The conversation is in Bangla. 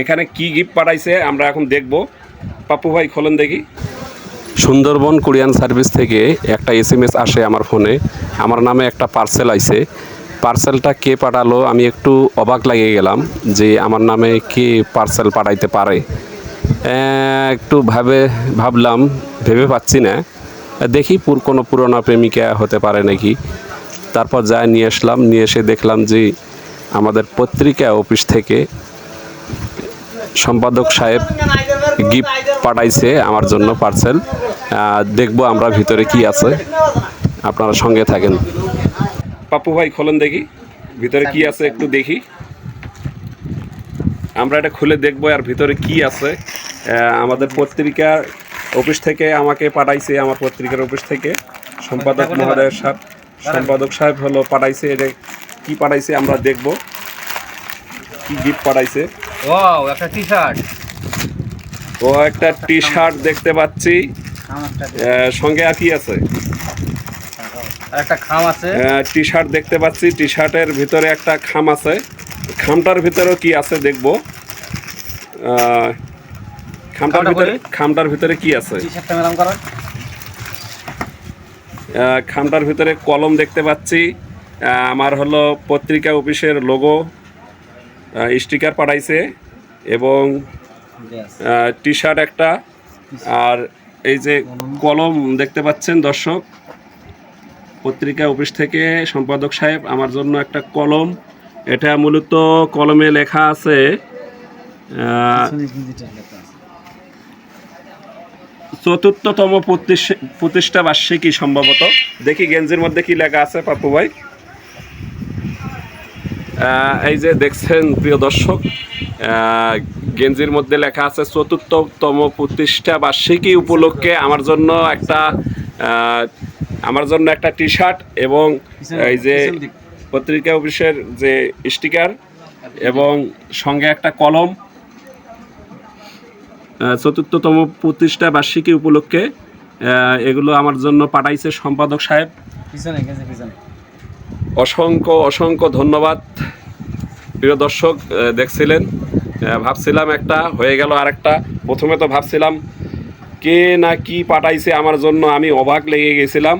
এখানে কি গিফট পাঠাইছে আমরা এখন দেখব। পাপ্পু ভাই, খোলেন দেখি। সুন্দরবন কুরিয়ান সার্ভিস থেকে একটা এস আসে আমার ফোনে। আমার নামে একটা পার্সেল আইছে। পার্সেলটা কে পাঠালো আমি একটু অবাক লাগে গেলাম যে আমার নামে কে পার্সেল পাঠাইতে পারে। একটু ভাবে, ভাবলাম, ভেবে পাচ্ছি না। দেখি পুর, কোনো পুরোনো প্রেমিকা হতে পারে নাকি। তারপর যা নিয়ে আসলাম, নিয়ে এসে দেখলাম যে আমাদের পত্রিকা অফিস থেকে সম্পাদক সাহেব গিফট পাঠাইছে আমার জন্য পার্সেল। দেখব আমরা ভিতরে কি আছে। আপনারা সঙ্গে থাকেন। পাপ্পু ভাই, খোলেন দেখি। ভিতরে কি আছে একটু দেখি। আমরা এটা খুলে দেখব আর ভিতরে কি আছে। আমাদের পত্রিকার অফিস থেকে আমাকে পাঠাইছে, আমার পত্রিকার অফিস থেকে। সম্পাদক মহোদয় সাহেব সম্পাদক সাহেব হলো পাঠাইছে, এটা কি পাঠাইছে আমরা দেখব। কি গিফট পাঠাইছে? ওয়াও একটা টি শার্ট ও একটা টি শার্ট দেখতে পাচ্ছি। সঙ্গে আর কি আছে? একটা খাম আছে। টি শার্ট দেখতে পাচ্ছি। টি শার্টের ভিতরে একটা খাম আছে। খামটার ভিতরেও কি আছে দেখব। খামটার ভিতরে খামটার ভিতরে কি আছে? খামটার ভিতরে কলম দেখতে পাচ্ছি। আমার হলো পত্রিকা অফিসের লোগো স্টিকার পাঠাইছে এবং টি শার্ট একটা আর এই যে কলম দেখতে পাচ্ছেন দর্শক পত্রিকা অফিস থেকে সম্পাদক সাহেব আমার জন্য একটা কলম। এটা মূলত কলমে লেখা আছে চতুর্থতম প্রতিষ্ঠা বার্ষিকী সম্ভবত। দেখি গেঞ্জির মধ্যে কি লেখা আছে পাপ্পু ভাই। এই যে দেখছেন প্রিয় দর্শক গেঞ্জির মধ্যে লেখা আছে চতুর্থতম প্রতিষ্ঠা বার্ষিকী উপলক্ষে আমার জন্য একটা আমার জন্য একটা টি শার্ট এবং এই যে পত্রিকা অফিসের যে স্টিকার এবং সঙ্গে একটা কলম। চতুর্থতম প্রতিষ্ঠা বার্ষিকী উপলক্ষে এগুলো আমার জন্য পাঠাইছে সম্পাদক সাহেব। পিছনে পিছনে। অসংখ্য অসংখ্য ধন্যবাদ। প্রিয় দর্শক দেখছিলেন? ভাবছিলাম একটা, হয়ে গেল আরেকটা। প্রথমে তো ভাবছিলাম, কে না কি পাঠাইছে আমার জন্য, আমি অবাক লেগে গেছিলাম।